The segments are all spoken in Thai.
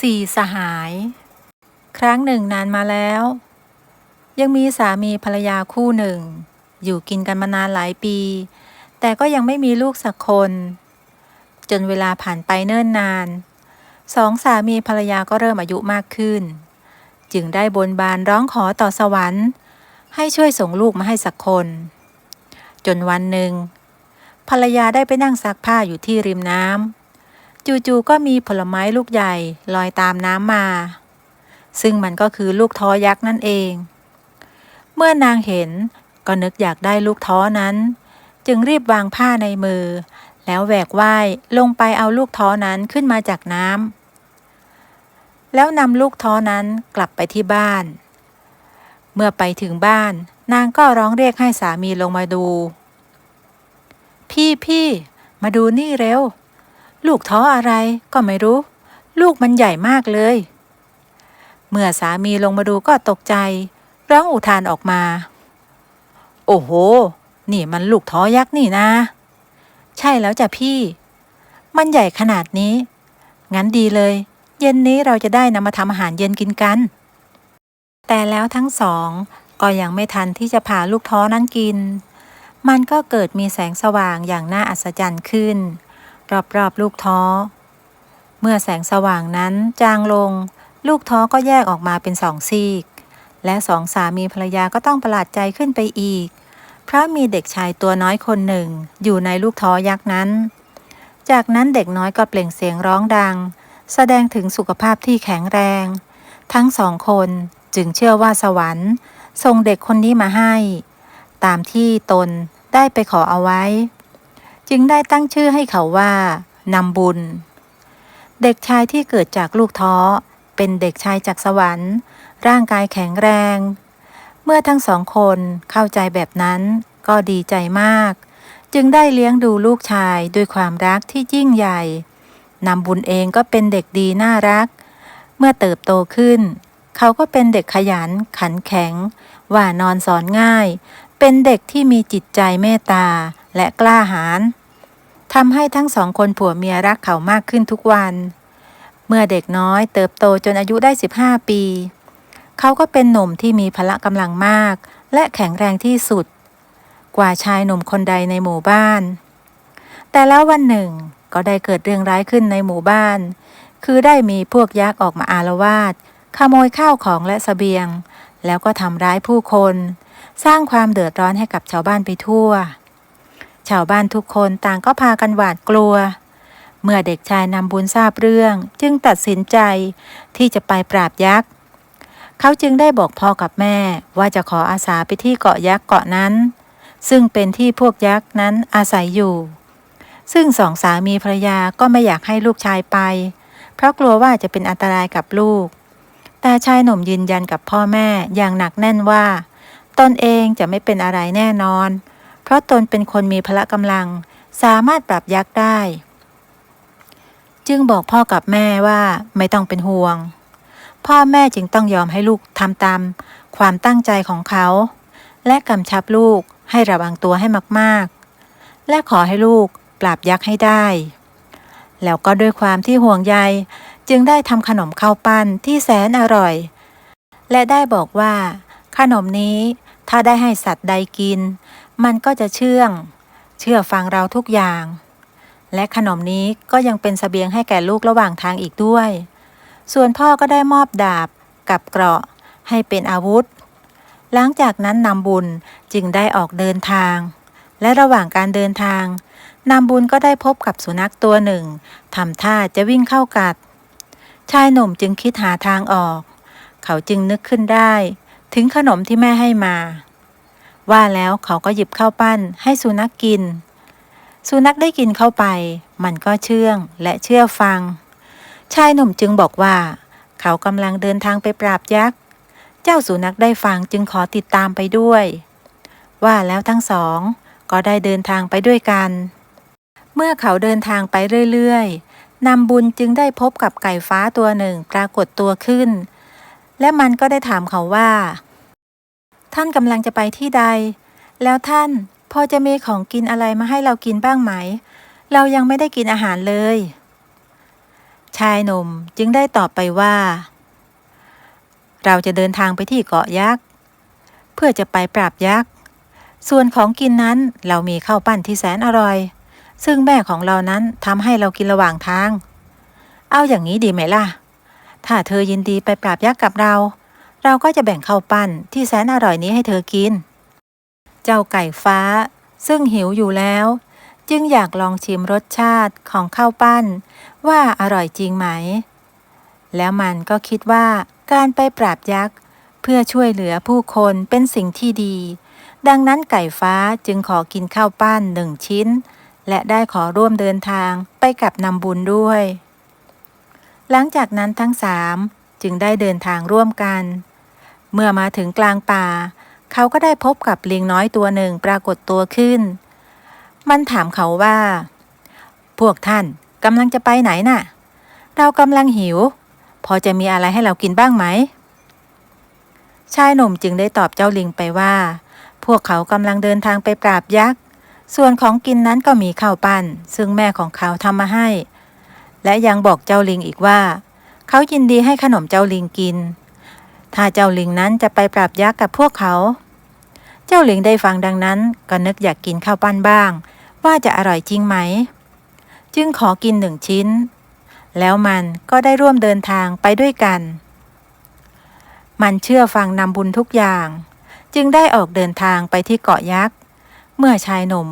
สี่สหาย ครั้งหนึ่งนานมาแล้ว ยังมีสามีภรรยาคู่หนึ่ง อยู่กินกันมานานหลายปี แต่ก็ยังไม่มีลูกสักคน จนเวลาผ่านไปเนิ่นนานสองสามีภรรยาก็เริ่มอายุมากขึ้น จึงได้บนบานร้องขอต่อสวรรค์ ให้ช่วยส่งลูกมาให้สักคน จนวันหนึ่ง ภรรยาได้ไปนั่งซักผ้าอยู่ที่ริมน้ำ จู่ๆก็มีผลไม้ลูกใหญ่ลอยตามน้ำมา ซึ่งมันก็คือลูกท้อยักษ์นั่นเอง เมื่อนางเห็นก็นึกอยากได้ลูกท้อนั้น จึงรีบวางผ้าในมือ แล้วแหวกว่ายลงไปเอาลูกท้อนั้นขึ้นมาจากน้ำแล้วนำลูกท้อนั้นกลับไปที่บ้าน เมื่อไปถึงบ้าน นางก็ร้องเรียกให้สามีลงมาดู พี่พี่มาดูนี่เร็ว ลูกท้ออะไรก็ไม่รู้ ลูกมันใหญ่มากเลย เมื่อสามีลงมาดูก็ตกใจ ร้องอุทานออกมา โอ้โห นี่มันลูกท้อยักษ์นี่นะ ใช่แล้วจ้ะพี่ มันใหญ่ขนาดนี้ งั้นดีเลย เย็นนี้เราจะได้นำมาทำอาหารเย็นกินกัน แต่แล้วทั้งสองก็ยังไม่ทันที่จะผ่าลูกท้อนั้นกิน มันก็เกิดมีแสงสว่างอย่างน่าอัศจรรย์ขึ้น รอบๆลูกท้อ เมื่อแสงสว่างนั้นจางลง ลูกท้อก็แยกออกมาเป็นสองซีก และสองสามีภรรยาก็ต้องประหลาดใจขึ้นไปอีก เพราะมีเด็กชายตัวน้อยคนหนึ่ง อยู่ในลูกท้อยักษ์นั้น จากนั้นเด็กน้อยก็เปล่งเสียงร้องดัง แสดงถึงสุขภาพที่แข็งแรง ทั้งสองคนจึงเชื่อว่าสวรรค์ส่งเด็กคนนี้มาให้ ตามที่ตนได้ไปขอเอาไว้ จึงได้ตั้งชื่อให้เขาว่านำบุญ เด็กชายที่เกิดจากลูกท้อ เป็นเด็กชายจากสวรรค์ ร่างกายแข็งแรง เมื่อทั้งสองคนเข้าใจแบบนั้นก็ดีใจมาก จึงได้เลี้ยงดูลูกชายด้วยความรักที่ยิ่งใหญ่นำบุญเองก็เป็นเด็กดีน่ารัก เมื่อเติบโตขึ้น เขาก็เป็นเด็กขยันขันแข็ง ว่านอนสอนง่าย เป็นเด็กที่มีจิตใจเมตตา และกล้าหาญทำให้ทั้งสองคนผัวเมียรักเขามากขึ้นทุกวัน เมื่อเด็กน้อยเติบโตจนอายุได้ 15 ปี เขาก็เป็นหนุ่มที่มีพละกำลังมาก และแข็งแรงที่สุด กว่าชายหนุ่มคนใดในหมู่บ้าน แต่แล้ววันหนึ่งก็ได้เกิดเรื่องร้ายขึ้นในหมู่บ้าน คือได้มีพวกยักษ์ออกมาอารวาสขโมยข้าวของและสเสบียง แล้วก็ทำร้ายผู้คน สร้างความเดือดร้อนให้กับชาวบ้านไปทั่ว ชาวบ้านทุกคนต่างก็พากันหวาดกลัว เมื่อเด็กชายนำบุญทราบเรื่องจึงตัดสินใจที่จะไปปราบยักษ์ เขาจึงได้บอกพ่อกับแม่ว่าจะขออาสาไปที่เกาะยักษ์เกาะนั้น ซึ่งเป็นที่พวกยักษ์นั้นอาศัยอยู่ ซึ่งสองสามีภรรยาก็ไม่อยากให้ลูกชายไป เพราะกลัวว่าจะเป็นอันตรายกับลูก แต่ชายหนุ่มยืนยันกับพ่อแม่อย่างหนักแน่นว่า ตนเองจะไม่เป็นอะไรแน่นอน เพราะตนเป็นคนมีพละกำลัง สามารถปรับยักษ์ได้ จึงบอกพ่อกับแม่ว่าไม่ต้องเป็นห่วง พ่อแม่จึงต้องยอมให้ลูกทำตามความตั้งใจของเขา และกำชับลูกให้ระวังตัวให้มากๆ และขอให้ลูกปราบยักษ์ให้ได้ แล้วก็ด้วยความที่ห่วงใยจึงได้ทำขนมข้าวปั้นที่แสนอร่อย และได้บอกว่า ขนมนี้ถ้าได้ให้สัตว์ใดกิน มันก็จะเชื่อง เชื่อฟังเราทุกอย่าง และขนมนี้ก็ยังเป็นสเสบียงให้แก่ลูกระหว่างทางอีกด้วย ส่วนพ่อก็ได้มอบดาบกับเกราะให้เป็นอาวุธ หลังจากนั้นนำบุญจึงได้ออกเดินทาง และระหว่างการเดินทางนำบุญก็ได้พบกับสุนัขตัวหนึ่งทำท่าจะวิ่งเข้ากัด ชายหนุ่มจึงคิดหาทางออก เขาจึงนึกขึ้นได้ ถึงขนมที่แม่ให้มา ว่าแล้วเขาก็หยิบข้าวปั้นให้สุนัขกกิน สุนัขได้กินเข้าไป มันก็เชื่องและเชื่อฟัง ชายหนุ่มจึงบอกว่า เขากำลังเดินทางไปปราบยักษ์ เจ้าสุนัขได้ฟังจึงขอติดตามไปด้วย ว่าแล้วทั้งสองก็ได้เดินทางไปด้วยกัน เมื่อเขาเดินทางไปเรื่อยๆนำบุญจึงได้พบกับไก่ฟ้าตัวหนึ่งปรากฏตัวขึ้น และมันก็ได้ถามเขาว่า ท่านกำลังจะไปที่ใด แล้วท่านพอจะมีของกินอะไรมาให้เรากินบ้างไหม เรายังไม่ได้กินอาหารเลย ชายหนุ่มจึงได้ตอบไปว่า เราจะเดินทางไปที่เกาะยักษ์ เพื่อจะไปปราบยักษ์ ส่วนของกินนั้นเรามีข้าวปั้นที่แสนอร่อย ซึ่งแม่ของเรานั้นทำให้เรากินระหว่างทาง เอาอย่างนี้ดีไหมล่ะ ถ้าเธอยินดีไปปราบยักษ์กับเรา เราก็จะแบ่งข้าวปั้นที่แสนอร่อยนี้ให้เธอกิน เจ้าไก่ฟ้า ซึ่งหิวอยู่แล้ว จึงอยากลองชิมรสชาติของข้าวปั้น ว่าอร่อยจริงไหม แล้วมันก็คิดว่าการไปปราบยักษ์เพื่อช่วยเหลือผู้คนเป็นสิ่งที่ดี ดังนั้นไก่ฟ้าจึงขอกินข้าวปั้นหนึ่งชิ้น และได้ขอร่วมเดินทางไปกับนำบุญด้วย หลังจากนั้นทั้งสามจึงได้เดินทางร่วมกัน เมื่อมาถึงกลางป่า เขาก็ได้พบกับลิงน้อยตัวหนึ่งปรากฏตัวขึ้น มันถามเขาว่า พวกท่านกำลังจะไปไหนน่ะ เรากำลังหิว พอจะมีอะไรให้เรากินบ้างไหม ชายหนุ่มจึงได้ตอบเจ้าลิงไปว่า พวกเขากำลังเดินทางไปปราบยักษ์ ส่วนของกินนั้นก็มีข้าวปั้น ซึ่งแม่ของเขาทำมาให้ และยังบอกเจ้าลิงอีกว่า เขายินดีให้ขนมเจ้าลิงกิน ถ้าเจ้าลิงนั้นจะไปปราบยักษ์กับพวกเขา เจ้าลิงได้ฟังดังนั้น ก็นึกอยากกินข้าวปั้นบ้าง ว่าจะอร่อยจริงไหม จึงขอกินหนึ่งชิ้น แล้วมันก็ได้ร่วมเดินทางไปด้วยกัน มันเชื่อฟังนำบุญทุกอย่าง จึงได้ออกเดินทางไปที่เกาะยักษ์ เมื่อชายหนุ่ม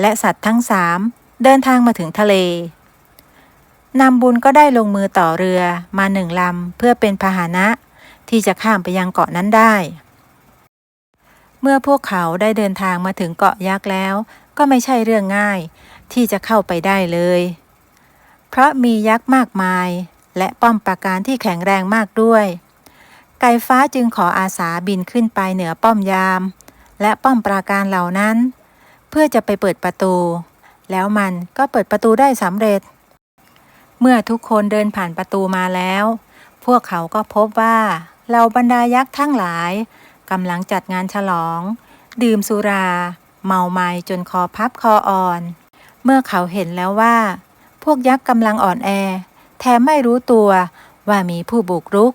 และสัตว์ทั้งสามเดินทางมาถึงทะเลนำบุญก็ได้ลงมือต่อเรือมาหนึ่งลำเพื่อเป็นพาหนะ ที่จะข้ามไปยังเกาะนั้นได้ เมื่อพวกเขาได้เดินทางมาถึงเกาะยักษ์แล้ว ก็ไม่ใช่เรื่องง่าย ที่จะเข้าไปได้เลย เพราะมียักษ์มากมาย และป้อมปราการที่แข็งแรงมากด้วย ไก่ฟ้าจึงขออาสาบินขึ้นไปเหนือป้อมยาม และป้อมปราการเหล่านั้น เพื่อจะไปเปิดประตู แล้วมันก็เปิดประตูได้สำเร็จเมื่อทุกคนเดินผ่านประตูมาแล้ว พวกเขาก็พบว่า เหล่าบรรดายักษ์ทั้งหลายกำลังจัดงานฉลอง ดื่มสุรา เมาไม้จนคอพับคออ่อน เมื่อเขาเห็นแล้วว่า พวกยักษ์กำลังอ่อนแอ แถมไม่รู้ตัวว่ามีผู้บุกรุก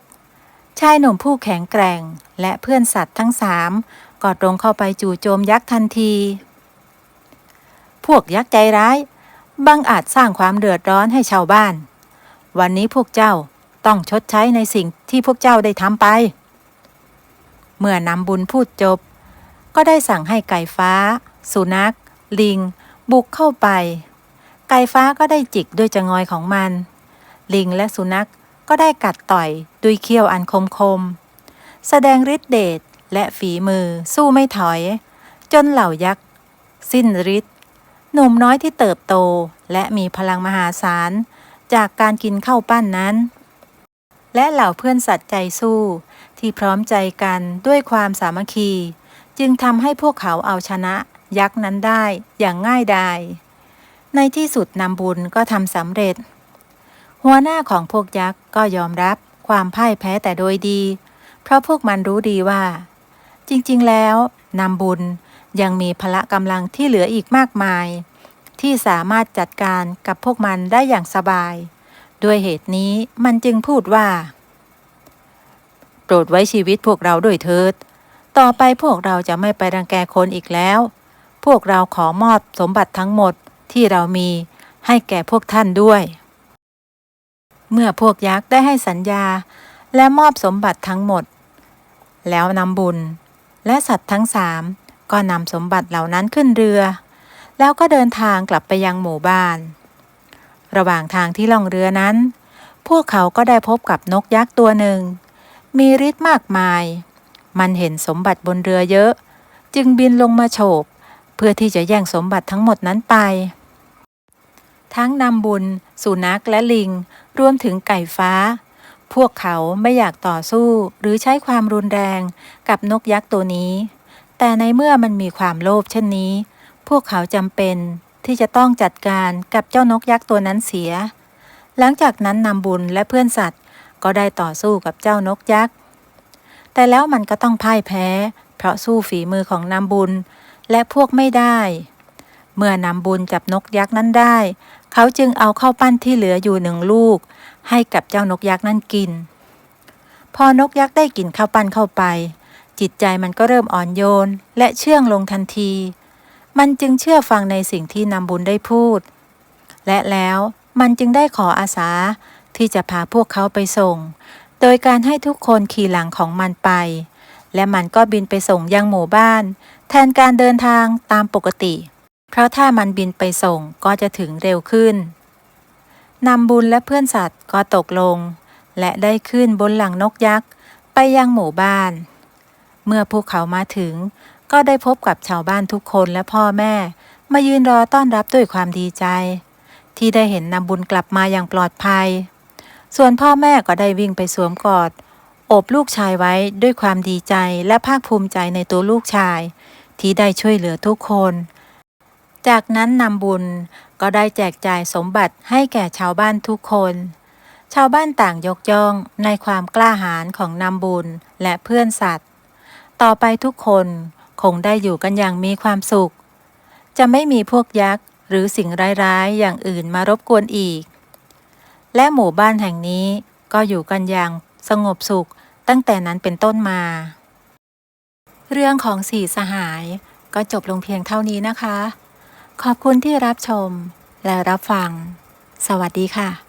ชายหนุ่มผู้แข็งแกร่งและเพื่อนสัตว์ทั้งสามก็ตรงเข้าไปจู่โจมยักษ์ทันที พวกยักษ์ใจร้ายบังอาจสร้างความเดือดร้อนให้ชาวบ้าน วันนี้พวกเจ้า ต้องชดใช้ในสิ่งที่พวกเจ้าได้ทำไป เมื่อนำบุญพูดจบ ก็ได้สั่งให้ไก่ฟ้า สุนัข ลิง บุกเข้าไป ไก่ฟ้าก็ได้จิกด้วยจงอยของมัน ลิงและสุนัขก็ได้กัดต่อยด้วยเขี้ยวอันคมคม แสดงฤทธิเดชและฝีมือสู้ไม่ถอย จนเหล่ายักษ์ สิ้นฤทธิ์หนุ่มน้อยที่เติบโตและมีพลังมหาศาล จากการกินข้าวปั้นนั้น และเหล่าเพื่อนสัตว์ใจสู้ ที่พร้อมใจกันด้วยความสามัคคี จึงทำให้พวกเขาเอาชนะ ยักษ์นั้นได้อย่างง่ายดาย ในที่สุดนำบุญก็ทำสำเร็จ หัวหน้าของพวกยักษ์ก็ยอมรับความพ่ายแพ้แต่โดยดี เพราะพวกมันรู้ดีว่า จริงๆ แล้วนำบุญยังมีพละกำลังที่เหลืออีกมากมาย ที่สามารถจัดการกับพวกมันได้อย่างสบาย ด้วยเหตุนี้มันจึงพูดว่า โปรดไว้ชีวิตพวกเราด้วยเถิด ต่อไปพวกเราจะไม่ไปรังแกคนอีกแล้ว พวกเราขอมอบสมบัติทั้งหมดที่เรามีให้แก่พวกท่านด้วย เมื่อพวกยักษ์ได้ให้สัญญา และมอบสมบัติทั้งหมด แล้วนำบุญ และสัตว์ทั้งสามก็นำสมบัติเหล่านั้นขึ้นเรือ แล้วก็เดินทางกลับไปยังหมู่บ้าน ระหว่างทางที่ล่องเรือนั้น พวกเขาก็ได้พบกับนกยักษ์ตัวหนึ่ง มีฤทธิ์มากมาย มันเห็นสมบัติบนเรือเยอะ จึงบินลงมาโฉบ เพื่อที่จะแย่งสมบัติทั้งหมดนั้นไป ทั้งนำบุญ สุนัขและลิง รวมถึงไก่ฟ้า พวกเขาไม่อยากต่อสู้หรือใช้ความรุนแรงกับนกยักษ์ตัวนี้ แต่ในเมื่อมันมีความโลภเช่นนี้ พวกเขาจำเป็นที่จะต้องจัดการกับเจ้านกยักษ์ตัวนั้นเสีย หลังจากนั้นนำบุญและเพื่อนสัตว์ ก็ได้ต่อสู้กับเจ้านกยักษ์ แต่แล้วมันก็ต้องพ่ายแพ้ เพราะสู้ฝีมือของนำบุญ และพวกไม่ได้ เมื่อนำบุญจับนกยักษ์นั้นได้ เขาจึงเอาข้าวปั้นที่เหลืออยู่หนึ่งลูก ให้กับเจ้านกยักษ์นั่นกิน พอนกยักษ์ได้กินข้าวปั้นเข้าไป จิตใจมันก็เริ่มอ่อนโยนและเชื่องลงทันที มันจึงเชื่อฟังในสิ่งที่นำบุญได้พูด และแล้วมันจึงได้ขออาสา ที่จะพาพวกเขาไปส่ง โดยการให้ทุกคนขี่หลังของมันไป และมันก็บินไปส่งยังหมู่บ้าน แทนการเดินทางตามปกติ เพราะถ้ามันบินไปส่งก็จะถึงเร็วขึ้นนำบุญและเพื่อนสัตว์ก็ตกลง และได้ขึ้นบนหลังนกยักษ์ไปยังหมู่บ้าน เมื่อพวกเขามาถึง ก็ได้พบกับชาวบ้านทุกคนและพ่อแม่ มายืนรอต้อนรับด้วยความดีใจ ที่ได้เห็นนำบุญกลับมาอย่างปลอดภัย ส่วนพ่อแม่ก็ได้วิ่งไปสวมกอด โอบลูกชายไว้ด้วยความดีใจและภาคภูมิใจในตัวลูกชาย ที่ได้ช่วยเหลือทุกคน จากนั้นนำบุญก็ได้แจกจ่ายสมบัติให้แก่ชาวบ้านทุกคน ชาวบ้านต่างยกย่องในความกล้าหาญของนำบุญและเพื่อนสัตว์ ต่อไปทุกคนคงได้อยู่กันอย่างมีความสุข จะไม่มีพวกยักษ์หรือสิ่งร้ายๆ อย่างอื่นมารบกวนอีก และหมู่บ้านแห่งนี้ก็อยู่กันอย่างสงบสุขตั้งแต่นั้นเป็นต้นมา เรื่องของสี่สหายก็จบลงเพียงเท่านี้นะคะ ขอบคุณที่รับชมและรับฟัง สวัสดีค่ะ